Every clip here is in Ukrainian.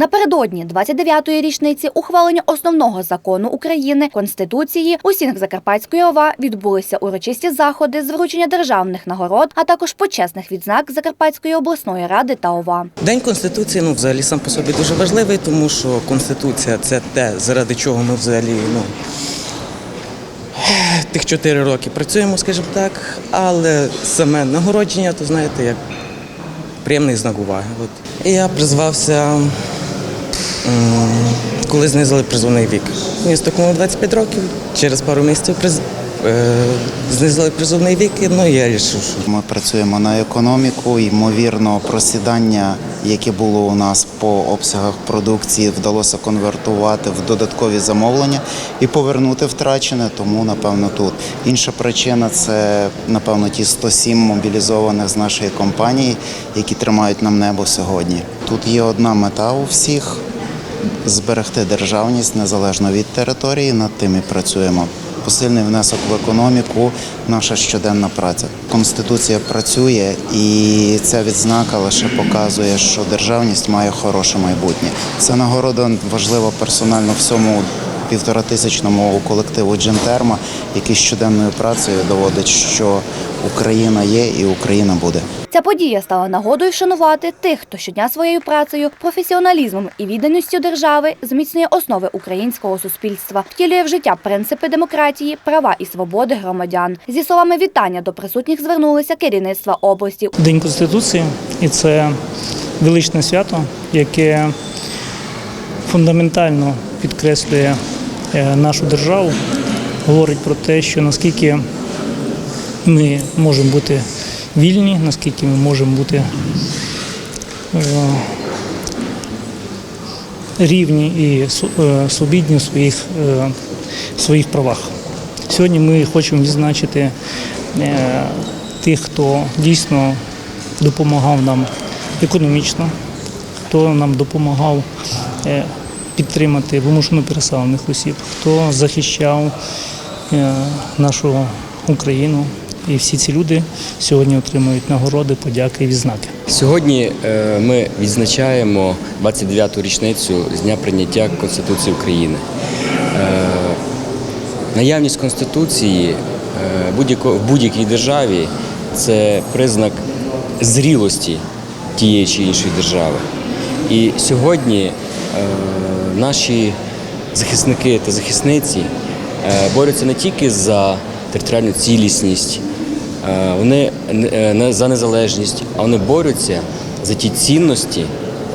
Напередодні 29-ї річниці ухвалення основного закону України Конституції у стінах Закарпатської ОВА відбулися урочисті заходи з вручення державних нагород, а також почесних відзнак Закарпатської обласної ради та ОВА. День Конституції ну, взагалі сам по собі дуже важливий, тому що Конституція це те, заради чого ми взагалі ну, тих чотири роки працюємо, скажімо так. Але саме нагородження, то знаєте, як приємний знак уваги. От. Я призвався, коли знизили призовний вік. Мені стукнуло 25 років, через пару місяців приз... е, знизили призовний вік, ну я вирішив, що Ми працюємо на економіку. Ймовірно, просідання, яке було у нас по обсягах продукції, вдалося конвертувати в додаткові замовлення і повернути втрачене. Тому напевно тут інша причина це напевно ті 107 мобілізованих з нашої компанії, які тримають нам небо сьогодні. Тут є одна мета у всіх. Зберегти державність незалежно від території, над тим і працюємо. Посильний внесок в економіку, наша щоденна праця. Конституція працює, і ця відзнака лише показує, що державність має хороше майбутнє. Ця нагорода важлива персонально всьому півторатисячному колективу Джентерма, який щоденною працею доводить, що Україна є і Україна буде. Ця подія стала нагодою вшанувати тих, хто щодня своєю працею, професіоналізмом і відданістю держави зміцнює основи українського суспільства, втілює в життя принципи демократії, права і свободи громадян. Зі словами вітання до присутніх звернулися керівництва області. День Конституції, і це величне свято, яке фундаментально підкреслює нашу державу, говорить про те, що наскільки ми можемо бути вільні, наскільки ми можемо бути е, рівні і су- е, свобідні в своїх, е, в своїх правах. Сьогодні ми хочемо відзначити е, тих, хто дійсно допомагав нам економічно, хто нам допомагав е, підтримати вимушено переселених осіб, хто захищав е, нашу Україну. І всі ці люди сьогодні отримують нагороди, подяки і відзнаки. Сьогодні е, ми відзначаємо 29-ту річницю з дня прийняття Конституції України. Е, Наявність Конституції в будь-якій державі це признак зрілості тієї чи іншої держави. І сьогодні наші захисники та захисниці е, борються не тільки за територіальну цілісність, е, вони е, за незалежність, а вони борються за ті цінності,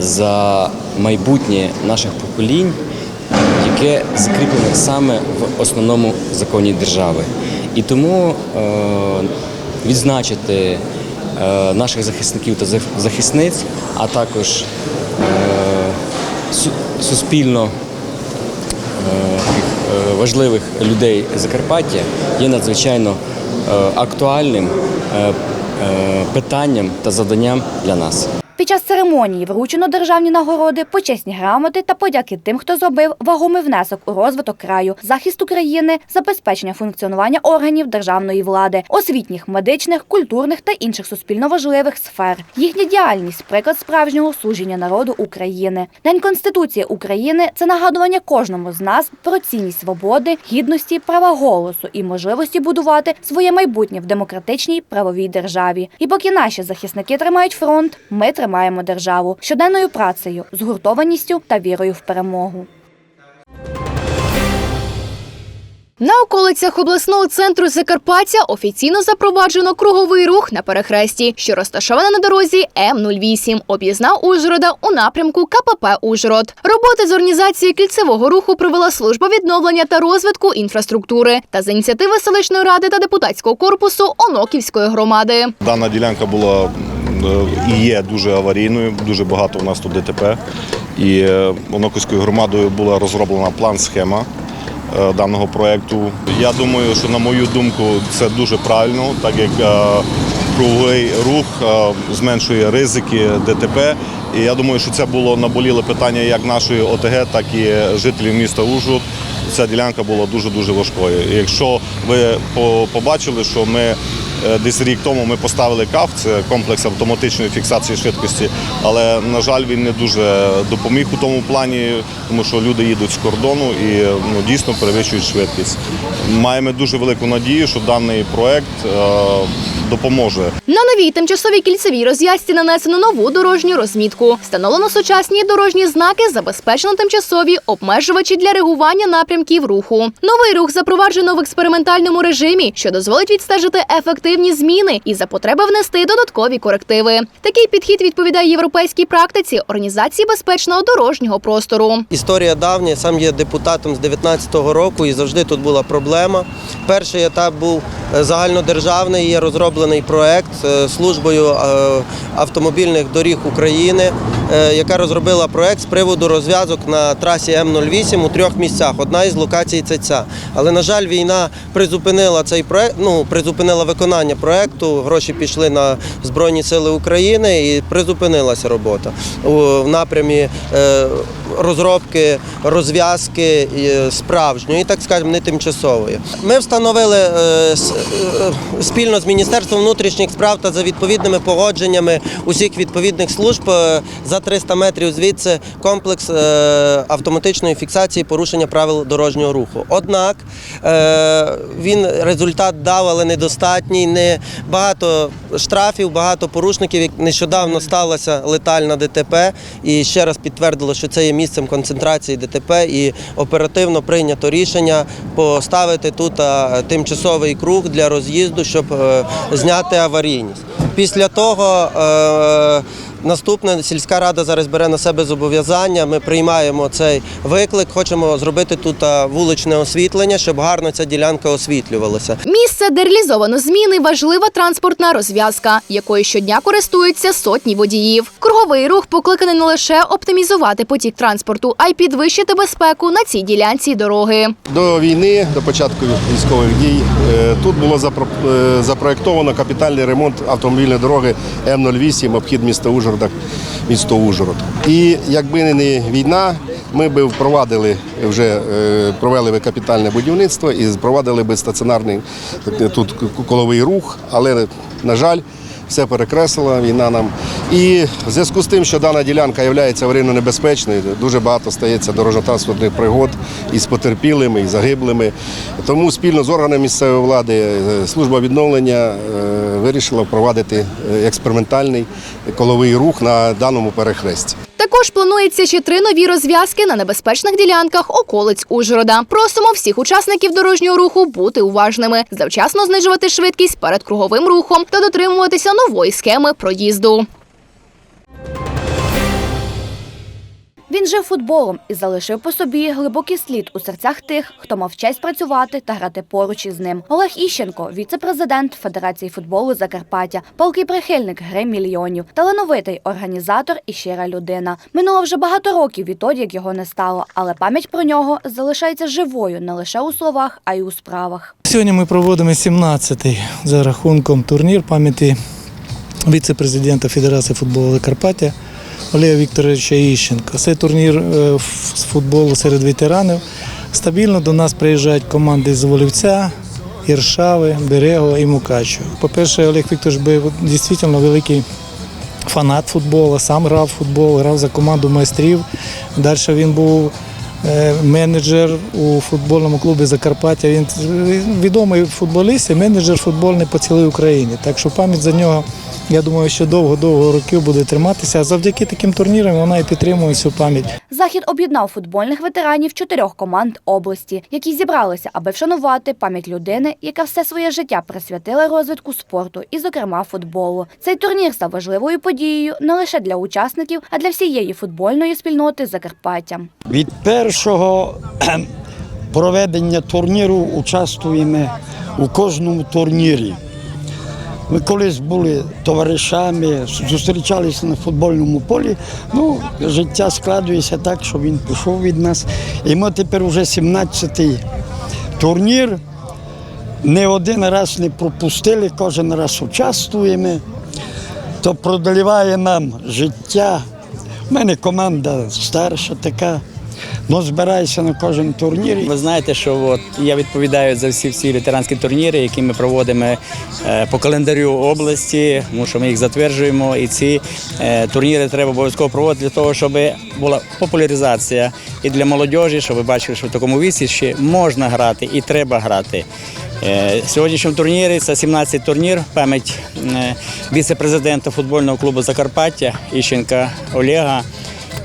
за майбутнє наших поколінь, яке закріплене саме в основному законі держави. І тому відзначити наших захисників та захисниць, а також суспільно е, е, важливих людей Закарпаття є надзвичайно е, актуальним питанням та завданням для нас. Під час церемонії вручено державні нагороди, почесні грамоти та подяки тим, хто зробив вагомий внесок у розвиток краю, захист України, забезпечення функціонування органів державної влади, освітніх, медичних, культурних та інших суспільно важливих сфер. Їхня діяльність приклад справжнього служіння народу України. День Конституції України це нагадування кожному з нас про цінність свободи, гідності, права голосу і можливості будувати своє майбутнє в демократичній правовій державі. І поки наші захисники тримають фронт, ми тримаємо державу щоденною працею, згуртованістю та вірою в перемогу. На околицях обласного центру Закарпаття офіційно запроваджено круговий рух на перехресті, що розташована на дорозі М08 об'їзна Ужгорода у напрямку КПП Ужгород. Роботи з організації кільцевого руху провела служба відновлення та розвитку інфраструктури та з ініціативи селищної ради та депутатського корпусу Оноківської громади. Дана ділянка була і є дуже аварійною, дуже багато у нас тут ДТП. І е, Оноківською громадою була розроблена план-схема е, даного проєкту. Я думаю, що на мою думку це дуже правильно, так як е, круговий рух е, зменшує ризики ДТП. І я думаю, що це було наболіле питання як нашої ОТГ, так і жителів міста Ужгород. Ця ділянка була дуже дуже важкою. Якщо ви побачили, що ми Е, Десь рік тому ми поставили КАФ, це комплекс автоматичної фіксації швидкості, але на жаль, він не дуже допоміг у тому плані, тому що люди їдуть з кордону і ну, дійсно перевищують швидкість. Маємо дуже велику надію, що даний проєкт е, допоможе На новій тимчасовій кільцевій розв'язці нанесено нову дорожню розмітку. Встановлено сучасні дорожні знаки, забезпечено тимчасові обмежувачі для реагування напрямків руху. Новий рух запроваджено в експериментальному режимі, що дозволить відстежити ефективні зміни і за потреби внести додаткові корективи. Такий підхід відповідає європейській практиці організації безпечного дорожнього простору. Історія давня, сам є депутатом з 19-го року і завжди тут була проблема. Перший етап був е, загальнодержавний, є розроблений проект е, службою е, автомобільних доріг України, е, яка розробила проект з приводу розв'язок на трасі М08 у трьох місцях. Одна із локацій це ця. Але, на жаль, війна призупинила цей проект, ну, призупинила виконання проекту. Гроші пішли на Збройні Сили України і призупинилася робота в напрямі розробки розв'язки справжньої, так скажемо, не тимчасової. Ми встановили спільно з Міністерством внутрішніх справ та за відповідними погодженнями усіх відповідних служб е, за 300 метрів звідси комплекс е, автоматичної фіксації порушення правил дорожнього руху. Однак е, він результат дав, але недостатній. Не багато штрафів, багато порушників. Нещодавно сталося летальна ДТП, і ще раз підтвердило, що це є місцем концентрації ДТП, і оперативно прийнято рішення поставити тут тимчасовий круг для роз'їзду, щоб зняти аварійність. Після того е, наступне сільська рада зараз бере на себе зобов'язання. Ми приймаємо цей виклик. Хочемо зробити тут вуличне освітлення, щоб гарно ця ділянка освітлювалася. Місце, де реалізовано зміни, важлива транспортна розв'язка, якою щодня користуються сотні водіїв. Круговий рух покликаний не лише оптимізувати потік транспорту, а й підвищити безпеку на цій ділянці дороги. До війни, до початку військових дій, е, тут було запро- е, запроєктовано капітальний ремонт автомобільної дороги М08, обхід міста Ужгорода, місто Ужгород. І якби не війна, ми б впровадили вже е, провели би капітальне будівництво і впровадили би стаціонарний е, тут коловий рух, але на жаль. Все перекреслила війна нам. І в зв'язку з тим, що дана ділянка є аварійно небезпечною, дуже багато стається дорожньо-транспортних пригод із потерпілими, і загиблими. Тому спільно з органами місцевої влади е, служба відновлення е, вирішила впровадити е, експериментальний коловий рух на даному перехресті. Також планується ще три нові розв'язки на небезпечних ділянках околиць Ужгорода. Просимо всіх учасників дорожнього руху бути уважними, завчасно знижувати швидкість перед круговим рухом та дотримуватися нової схеми проїзду. Він жив футболом і залишив по собі глибокий слід у серцях тих, хто мав честь працювати та грати поруч із ним. Олег Іщенко, віце-президент Федерації футболу Закарпаття, палкий прихильник гри мільйонів, талановитий організатор і щира людина. Минуло вже багато років відтоді, як його не стало, але пам'ять про нього залишається живою не лише у словах, а й у справах. Сьогодні ми проводимо 17-й за рахунком турнір пам'яті віце-президента Федерації футболу Закарпаття Олега Вікторовича Іщенка. Це турнір е, з футболу серед ветеранів. Стабільно до нас приїжджають команди з Волівця, Іршави, Берего і Мукачево. По-перше, Олег Вікторович був дійсно великий фанат футболу, сам грав в футбол, грав за команду майстрів. Далі він був е, менеджер у футбольному клубі Закарпаття. Він відомий футболіст і менеджер футбольний по цілій Україні. Так що пам'ять за нього, я думаю, що довго-довго років буде триматися. А завдяки таким турнірам вона і підтримує цю пам'ять. Захід об'єднав футбольних ветеранів чотирьох команд області, які зібралися, аби вшанувати пам'ять людини, яка все своє життя присвятила розвитку спорту і, зокрема, футболу. Цей турнір став важливою подією не лише для учасників, а для всієї футбольної спільноти Закарпаття. Від першого проведення турніру участвуємо у кожному турнірі. Ми колись були товаришами, зустрічалися на футбольному полі. Ну, життя складується так, що він пішов від нас. І ми тепер вже 17-й турнір. Не один раз не пропустили, кожен раз участвуємо. То продліває нам життя. У мене команда старша така. Ну, збираюся на кожен турнір. Ви знаєте, що от я відповідаю за всі всі ветеранські турніри, які ми проводимо е, по календарю області, тому що ми їх затверджуємо. І ці е, турніри треба обов'язково проводити для того, щоб була популяризація і для молодіжі, щоб ви бачили, що в такому віці ще можна грати і треба грати. Е, Сьогоднішньому турнірі це 17 турнір, пам'ять віце-президента футбольного клубу Закарпаття Іщенка Олега.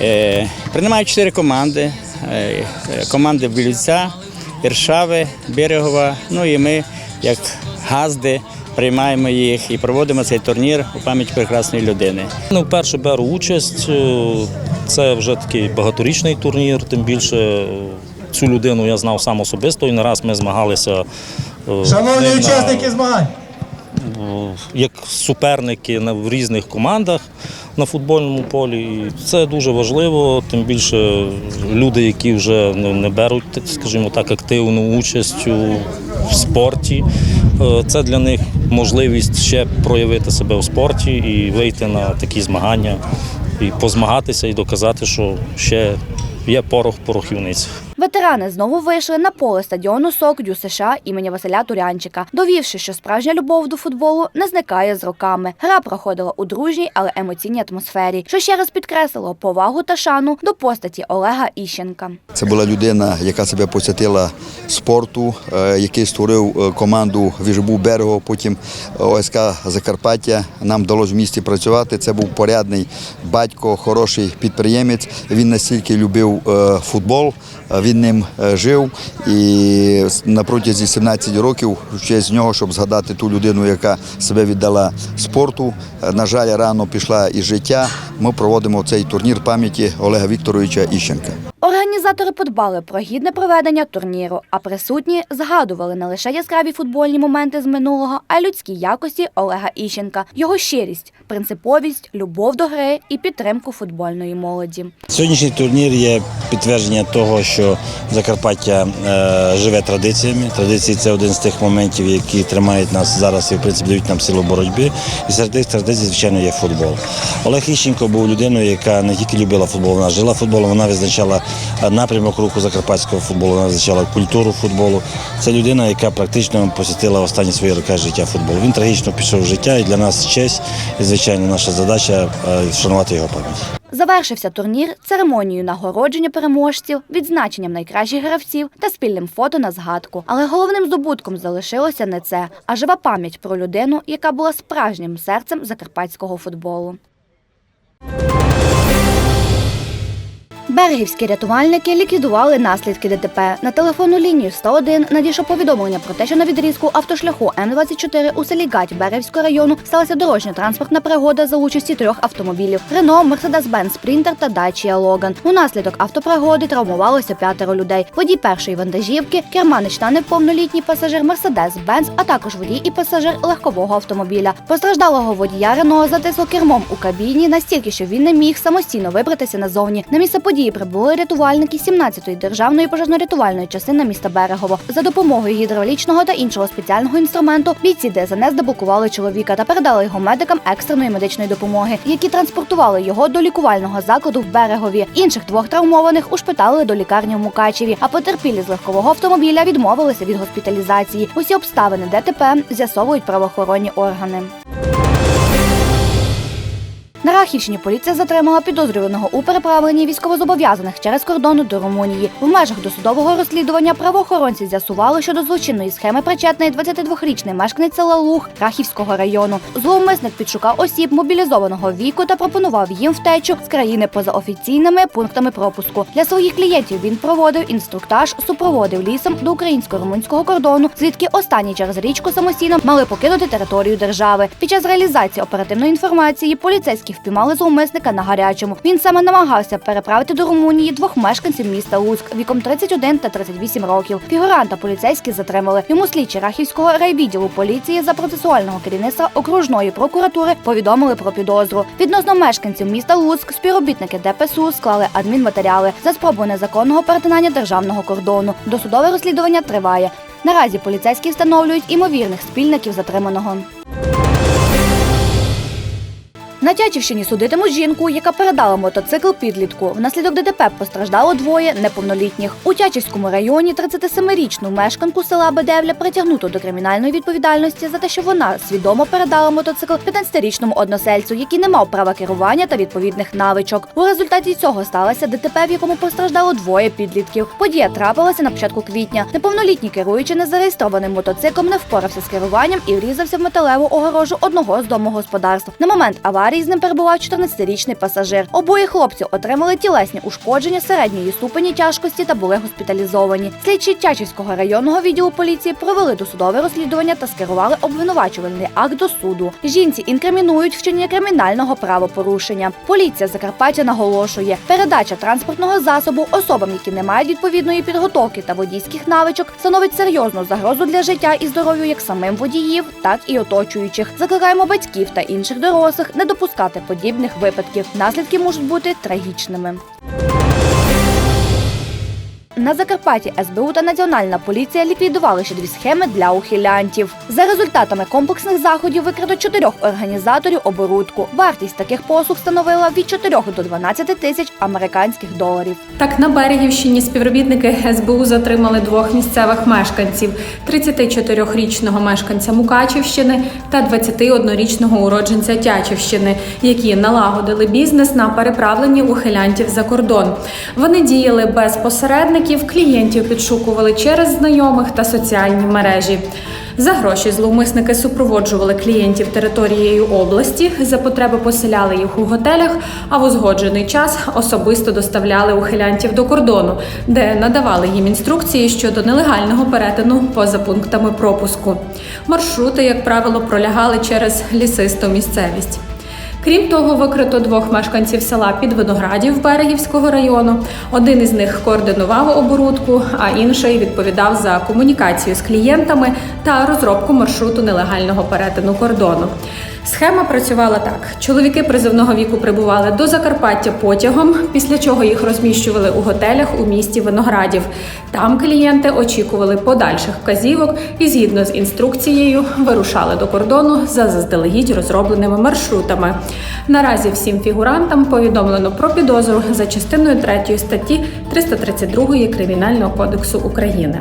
Е, Приймають чотири команди. Е, е, Команди Білюця, Іршави, Берегова. Ну і ми, як газди, приймаємо їх і проводимо цей турнір у пам'ять прекрасної людини. Ну, вперше беру участь. Це вже такий багаторічний турнір, тим більше цю людину я знав сам особисто і не раз ми змагалися. Шановні на- учасники змагань, як суперники на- в різних командах на футбольному полі. І це дуже важливо, тим більше люди, які вже не, беруть, скажімо так, активну участь у спорті. е, Це для них можливість ще проявити себе в спорті і вийти на такі змагання, і позмагатися, і доказати, що ще є порох в порохівниці. Ветерани знову вийшли на поле стадіону СОК Дю США імені Василя Турянчика, довівши, що справжня любов до футболу не зникає з роками. Гра проходила у дружній, але емоційній атмосфері, що ще раз підкреслило повагу та шану до постаті Олега Іщенка. Це була людина, яка себе посвятила спорту, е, який створив е, команду Віжбу Берего, потім ОСК Закарпаття. Нам вдалося в місті працювати. Це був порядний батько, хороший підприємець. Він настільки любив е, футбол, е, він ним е, жив. І на протязі 17 років, в честь нього, щоб згадати ту людину, яка себе віддала спорту. е, На жаль, рано пішла із життя. Ми проводимо цей турнір пам'яті Олега Вікторовича Іщенка. Організатори подбали про гідне проведення турніру, а присутні згадували не лише яскраві футбольні моменти з минулого, а й людські якості Олега Іщенка, його щирість, принциповість, любов до гри і підтримку футбольної молоді. Сьогоднішній турнір є підтвердження того, що Закарпаття е, живе традиціями. Традиції це один з тих моментів, які тримають нас зараз і в принципі дають нам силу боротьби. І серед тих традицій, звичайно, є футбол. Олег Іщенко був людиною, яка не тільки любила футбол, вона жила футболом, вона визначала е, напрямок руху закарпатського футболу, вона визначала культуру футболу. Це людина, яка практично посвятила останні свої роки життя футболу. Він трагічно пішов в життя, і для нас честь, і звичайно, наша задача е, вшанувати його пам'ять. Завершився турнір церемонією нагородження переможців, відзначенням найкращих гравців та спільним фото на згадку. Але головним здобутком залишилося не це, а жива пам'ять про людину, яка була справжнім серцем закарпатського футболу. you Берегівські рятувальники ліквідували наслідки ДТП. На телефонну лінію 101 надійшло повідомлення про те, що на відрізку автошляху М24 у селі Гать Берегівського району сталася дорожньо-транспортна пригода за участі трьох автомобілів: Рено, Мерседес-Бенц Спрінтер та Дачія Логан. Унаслідок автопригоди травмувалося п'ятеро людей. Водій першої вантажівки, керманич та неповнолітній пасажир Мерседес-Бенц, а також водій і пасажир легкового автомобіля. Постраждалого водія Рено затисло кермом у кабіні настільки, що він не міг самостійно вибратися назовні. На місце події прибули рятувальники 17-ї державної пожежно-рятувальної частини міста Берегово. За допомогою гідравлічного та іншого спеціального інструменту бійці ДСНС деблокували чоловіка та передали його медикам екстреної медичної допомоги, які транспортували його до лікувального закладу в Берегові. Інших двох травмованих ушпитали до лікарні в Мукачеві, а потерпілі з легкового автомобіля відмовилися від госпіталізації. Усі обставини ДТП з'ясовують правоохоронні органи. На Рахівщині поліція затримала підозрюваного у переправленні військовозобов'язаних через кордон до Румунії. В межах досудового розслідування правоохоронці з'ясували, що до злочинної схеми причетний 22-річний мешканець села Луг Рахівського району. Зловмисник підшукав осіб мобілізованого віку та пропонував їм втечу з країни поза офіційними пунктами пропуску. Для своїх клієнтів він проводив інструктаж, супроводив лісом до українсько-румунського кордону, звідки останні через річку самостійно мали покинути територію держави. Під час реалізації оперативної інформації поліцейські впіймали зловмисника на гарячому. Він саме намагався переправити до Румунії двох мешканців міста Луцьк віком 31 та 38 років. Фігуранта поліцейські затримали. Йому слідчі Рахівського райвідділу поліції за процесуального керівництва окружної прокуратури повідомили про підозру. Відносно мешканців міста Луцьк співробітники ДПСУ склали адмінматеріали за спробу незаконного перетинання державного кордону. Досудове розслідування триває. Наразі поліцейські встановлюють імовірних спільників затриманого. На Тячівщині судитимуть жінку, яка передала мотоцикл підлітку. Внаслідок ДТП постраждало двоє неповнолітніх. У Тячівському районі 37-річну мешканку села Бедевля притягнуто до кримінальної відповідальності за те, що вона свідомо передала мотоцикл 15-річному односельцю, який не мав права керування та відповідних навичок. У результаті цього сталося ДТП, в якому постраждало двоє підлітків. Подія трапилася на початку квітня. Неповнолітній керуючи незареєстрованим мотоциклом, не впорався з керуванням і врізався в металеву огорожу одного з домогосподарств. На момент аварії з ним перебував 14-річний пасажир. Обоє хлопці отримали тілесні ушкодження середньої ступені тяжкості та були госпіталізовані. Слідчі Тячівського районного відділу поліції провели досудове розслідування та скерували обвинувачувальний акт до суду. Жінці інкримінують вчинення кримінального правопорушення. Поліція Закарпаття наголошує, передача транспортного засобу особам, які не мають відповідної підготовки та водійських навичок, становить серйозну загрозу для життя і здоров'ю як самим водіїв, так і оточуючих. Закликаємо батьків та інших дорослих не допускати подібних випадків. Наслідки можуть бути трагічними. На Закарпатті СБУ та Національна поліція ліквідували ще дві схеми для ухилянтів. За результатами комплексних заходів викрито чотирьох організаторів оборудку. Вартість таких послуг становила від 4 до 12 тисяч американських доларів. Так, на Берегівщині співробітники СБУ затримали двох місцевих мешканців: 34-річного мешканця Мукачівщини та 21-річного уродженця Тячівщини, які налагодили бізнес на переправленні ухилянтів за кордон. Вони діяли без посередників, клієнтів підшукували через знайомих та соціальні мережі. За гроші зловмисники супроводжували клієнтів територією області, за потреби поселяли їх у готелях, а в узгоджений час особисто доставляли ухилянтів до кордону, де надавали їм інструкції щодо нелегального перетину поза пунктами пропуску. Маршрути, як правило, пролягали через лісисту місцевість. Крім того, викрито двох мешканців села Підвиноградів Берегівського району. Один із них координував оборудку, а інший відповідав за комунікацію з клієнтами та розробку маршруту нелегального перетину кордону. Схема працювала так: чоловіки призовного віку прибували до Закарпаття потягом, після чого їх розміщували у готелях у місті Виноградів. Там клієнти очікували подальших вказівок і, згідно з інструкцією, вирушали до кордону за заздалегідь розробленими маршрутами. Наразі всім фігурантам повідомлено про підозру за частиною 3 статті 332 Кримінального кодексу України.